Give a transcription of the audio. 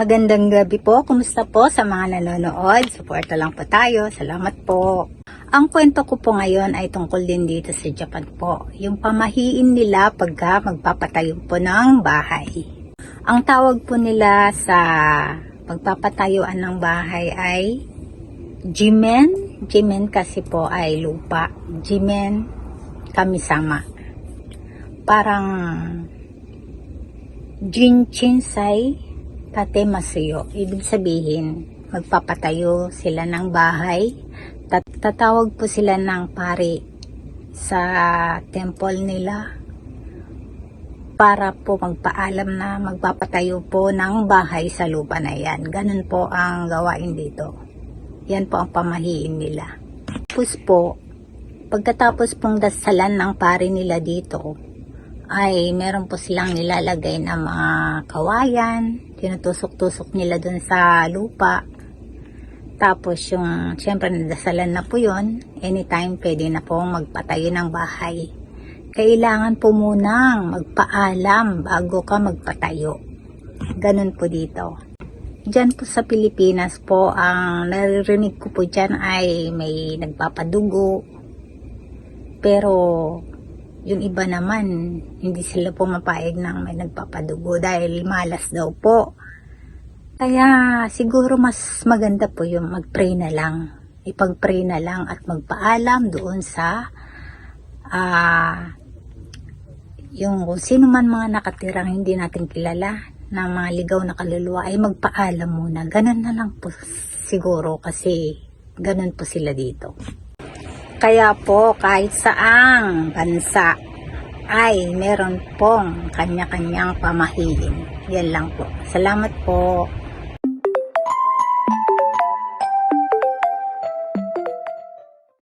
Magandang gabi po. Kumusta po sa mga nanonood? Suporta lang po tayo. Salamat po. Ang kwento ko po ngayon ay tungkol din dito sa Japan po. Yung pamahiin nila pagka magpapatayo po ng bahay. Ang tawag po nila sa pagpapatayuan ng bahay ay Jimen. Jimen kasi po ay lupa. Jimen kamisama. Parang Jinchinsai Tatemasuyo. Ibig sabihin, magpapatayo sila ng bahay. Tat- tatawag po sila ng pari sa temple nila para po magpaalam na magpapatayo po ng bahay sa lupa na yan. Ganun po ang gawain dito. Yan po ang pamahiin nila. Tapos po, pagkatapos pong dasalan ng pari nila dito, ay meron po silang nilalagay na mga kawayan, tinutusok-tusok nila dun sa lupa. Tapos yung, syempre nadasalan na po yun, anytime pwede na po magpatayo ng bahay. Kailangan po munang magpaalam bago ka magpatayo. Ganun po dito. Diyan po sa Pilipinas po, ang naririnig ko po dyan ay may nagpapadugo. Pero yung iba naman, hindi sila pumapayag ng may nagpapadugo dahil malas daw po. Kaya siguro mas maganda po yung mag-pray na lang. Ipag-pray na lang at magpaalam doon sa ah yung kung sino man mga nakatirang hindi natin kilala na mga ligaw na kaluluwa ay magpaalam muna. Ganun na lang po siguro kasi ganun po sila dito. Kaya po kahit saang bansa ay meron pong kanya-kanyang pamahiin. Yan lang po. Salamat po.